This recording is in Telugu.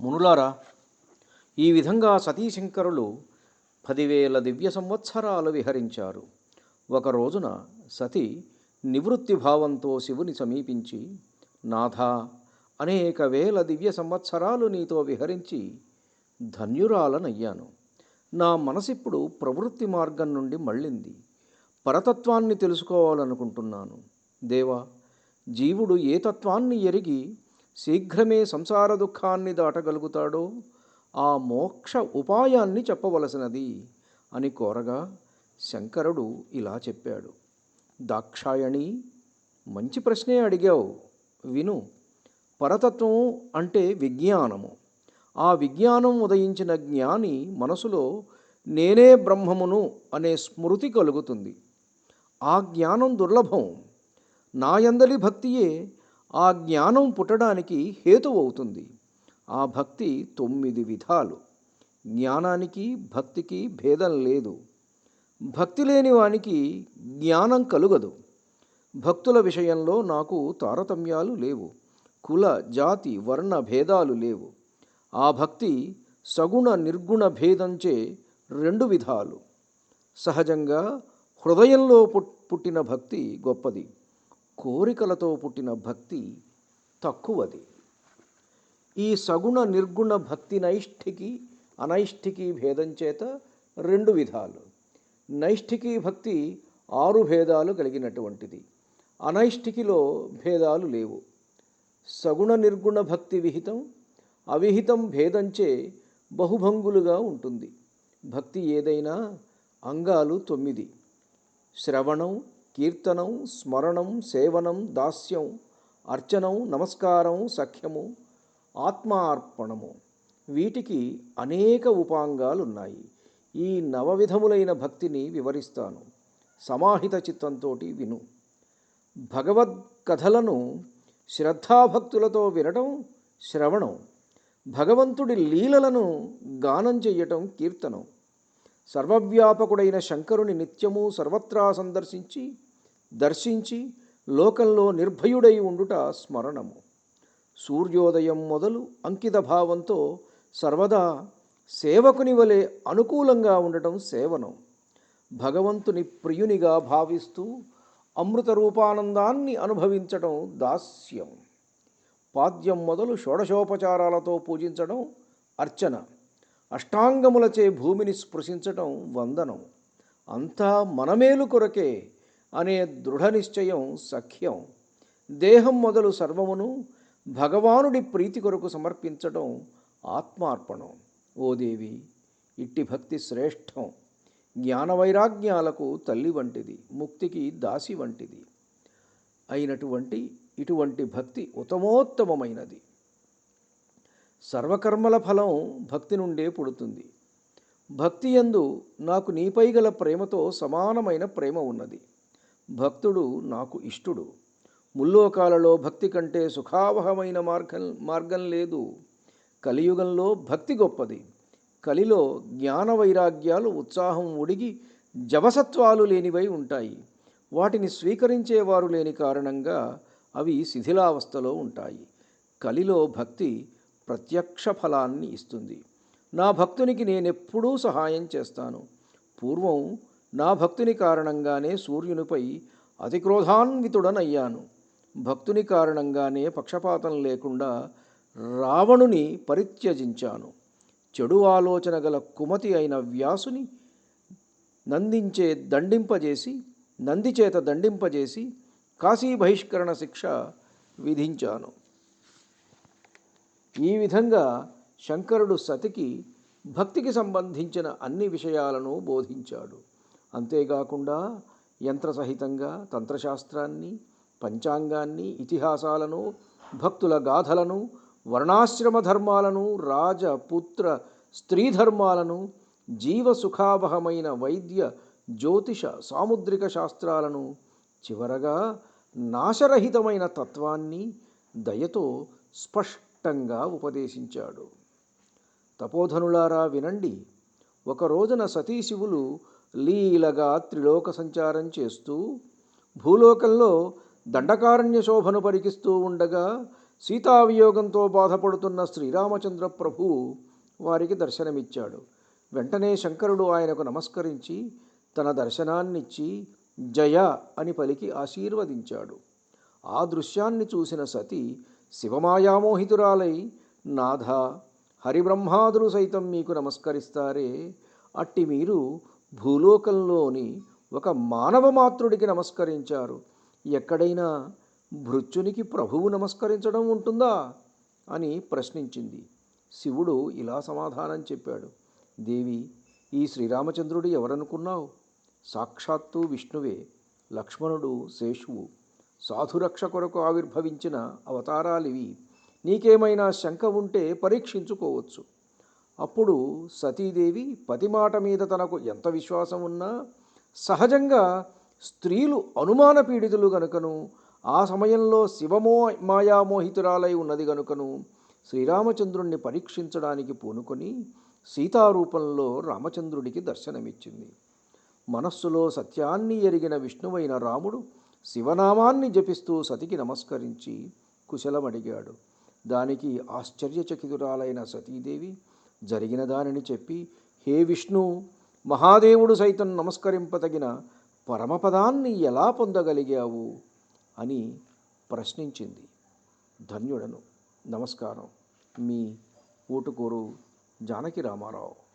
మునులారా ఈ విధంగా సతీశంకరులు పదివేల దివ్య సంవత్సరాలు విహరించారు. ఒక రోజున సతి నివృత్తి భావంతో శివుని సమీపించి నాథా అనేక వేల దివ్య సంవత్సరాలు నీతో విహరించి ధన్యురాలనయ్యాను. నా మనసిప్పుడు ప్రవృత్తి మార్గం నుండి మళ్ళింది. పరతత్వాన్ని తెలుసుకోవాలనుకుంటున్నాను. దేవా జీవుడు ఏ తత్వాన్ని ఎరిగి శీఘ్రమే సంసార దుఃఖాన్ని దాటగలుగుతాడో ఆ మోక్ష ఉపాయాన్ని చెప్పవలసినది అని కోరగా శంకరుడు ఇలా చెప్పాడు. దాక్షాయణి మంచి ప్రశ్నే అడిగావు. విను పరతత్వం అంటే విజ్ఞానము. ఆ విజ్ఞానం ఉదయించిన జ్ఞాని మనసులో నేనే బ్రహ్మమును అనే స్మృతి కలుగుతుంది. ఆ జ్ఞానం దుర్లభం. నాయందలి భక్తియే ఆ జ్ఞానం పుట్టడానికి హేతువవుతుంది. ఆ భక్తి తొమ్మిది విధాలు. జ్ఞానానికి భక్తికి భేదం లేదు. భక్తి లేని వానికి జ్ఞానం కలుగదు. భక్తుల విషయంలో నాకు తారతమ్యాలు లేవు. కుల జాతి వర్ణ భేదాలు లేవు. ఆ భక్తి సగుణ నిర్గుణ భేదంచే రెండు విధాలు. సహజంగా హృదయంలో పుట్టిన భక్తి గొప్పది. కోరికలతో పుట్టిన భక్తి తక్కువది. ఈ సగుణ నిర్గుణ భక్తి నైష్ఠికి అనైష్ఠికి భేదం చేత రెండు విధాలు. నైష్ఠికీ భక్తి ఆరు భేదాలు కలిగినటువంటిది. అనైష్ఠికిలో భేదాలు లేవు. సగుణ నిర్గుణ భక్తి విహితం అవిహితం భేదంచే బహుభంగులుగా ఉంటుంది. భక్తి ఏదైనా అంగాలు తొమ్మిది. శ్రవణం కీర్తనం స్మరణం సేవనం దాస్యం అర్చనం నమస్కారం సఖ్యము ఆత్మార్పణము. వీటికి అనేక ఉపాంగాలున్నాయి. ఈ నవవిధములైన భక్తిని వివరిస్తాను. సమాహిత చిత్తంతో విను. భగవద్ కథలను శ్రద్ధాభక్తులతో వినటం శ్రవణం. భగవంతుడి లీలలను గానం చెయ్యటం కీర్తనం. సర్వవ్యాపకుడైన శంకరుని నిత్యము సర్వత్రా సందర్శించి దర్శించి లోకంలో నిర్భయుడై ఉండుట స్మరణము. సూర్యోదయం మొదలు అంకిత భావంతో సర్వదా సేవకుని వలె అనుకూలంగా ఉండటం సేవనం. భగవంతుని ప్రియునిగా భావిస్తూ అమృత రూపానందాన్ని అనుభవించటం దాస్యం. పాద్యం మొదలు షోడశోపచారాలతో పూజించడం అర్చన. అష్టాంగములచే భూమిని స్పృశించటం వందనం. అంతా మనమేలు కొరకే అనే దృఢ నిశ్చయం సఖ్యం. దేహం మొదలు సర్వమును భగవానుడి ప్రీతి కొరకు సమర్పించడం ఆత్మార్పణం. ఓ దేవి ఇట్టి భక్తి శ్రేష్టం. జ్ఞాన వైరాగ్యాలకు తల్లి వంటిది ముక్తికి దాసి వంటిది. అయినటువంటి ఇటువంటి భక్తి ఉత్తమోత్తమమైనది. సర్వకర్మల ఫలం భక్తి నుండే పుడుతుంది. భక్తి యందు నాకు నీపై గల ప్రేమతో సమానమైన ప్రేమ ఉన్నది. భక్తుడు నాకు ఇష్టుడు. ముల్లోకాలలో భక్తి కంటే సుఖావహమైన మార్గం మార్గం లేదు. కలియుగంలో భక్తి గొప్పది. కలిలో జ్ఞాన వైరాగ్యాలు ఉత్సాహం ఉడిగి జవసత్వాలు లేనివై ఉంటాయి. వాటిని స్వీకరించేవారు లేని కారణంగా అవి శిథిలావస్థలో ఉంటాయి. కలిలో భక్తి ప్రత్యక్ష ఫలాన్ని ఇస్తుంది. నా భక్తునికి నేనెప్పుడూ సహాయం చేస్తాను. పూర్వం నా భక్తుని కారణంగానే సూర్యునిపై అతిక్రోధాన్వితుడనయ్యాను. భక్తుని కారణంగానే పక్షపాతం లేకుండా రావణుని పరిత్యజించాను. చెడు ఆలోచన గల కుమతి అయిన వ్యాసుని నందించే దండింపజేసి నంది చేత దండింపజేసి కాశీ బహిష్కరణ శిక్ష విధించాను. ఈ విధంగా శంకరుడు సతికి భక్తికి సంబంధించిన అన్ని విషయాలను బోధించాడు. అంతేకాకుండా యంత్ర సహితంగా తంత్రశాస్త్రాన్ని పంచాంగాన్ని ఇతిహాసాలను భక్తుల గాథలను వర్ణాశ్రమ ధర్మాలను రాజపుత్ర స్త్రీ ధర్మాలను జీవ సుఖావహమైన వైద్య జ్యోతిష సాముద్రిక శాస్త్రాలను చివరగా నాశరహితమైన తత్వాన్ని దయతో స్పష్టంగా ఉపదేశించాడు. తపోధనులారా వినండి ఒక రోజున సతీశివులు లీలగా త్రిలోక సంచారం చేస్తూ భూలోకంలో దండకారణ్య శోభను పరికిస్తూ ఉండగా సీతావియోగంతో బాధపడుతున్న శ్రీరామచంద్ర ప్రభు వారికి దర్శనమిచ్చాడు. వెంటనే శంకరుడు ఆయనకు నమస్కరించి తన దర్శనాన్నిచ్చి జయ అని పలికి ఆశీర్వదించాడు. ఆ దృశ్యాన్ని చూసిన సతి శివమాయామోహితురాలై నాథ హరిబ్రహ్మాదులు సైతం మీకు నమస్కరిస్తారే అట్టి మీరు భూలోకంలోని ఒక మానవ మాతృడికి నమస్కరించారు. ఎక్కడైనా భృత్యునికి ప్రభువు నమస్కరించడం ఉంటుందా? అని ప్రశ్నించింది. శివుడు ఇలా సమాధానం చెప్పాడు. దేవి ఈ శ్రీరామచంద్రుడు ఎవరనుకున్నావు? సాక్షాత్తు విష్ణువే లక్ష్మణుడు శేషువు. సాధురక్ష కొరకు ఆవిర్భవించిన అవతారాలివి. నీకేమైనా శంక ఉంటే పరీక్షించుకోవచ్చు. అప్పుడు సతీదేవి పతి మాట మీద తనకు ఎంత విశ్వాసం ఉన్నా సహజంగా స్త్రీలు అనుమాన పీడితులు గనుకను ఆ సమయంలో శివమో మాయామోహితురాలై ఉన్నది గనుకను శ్రీరామచంద్రుణ్ణి పరీక్షించడానికి పూనుకొని సీతారూపంలో రామచంద్రుడికి దర్శనమిచ్చింది. మనస్సులో సత్యాన్ని ఎరిగిన విష్ణువైన రాముడు శివనామాన్ని జపిస్తూ సతికి నమస్కరించి కుశలమడిగాడు. దానికి ఆశ్చర్యచకితురాలైన సతీదేవి జరిగిన దానిని చెప్పి హే విష్ణు మహాదేవుడు సైతం నమస్కరింపతగిన పరమపదాన్ని ఎలా పొందగలిగావు? అని ప్రశ్నించింది ధన్యుడను. నమస్కారం. మీ ఊటుకూరు జానకి రామారావు.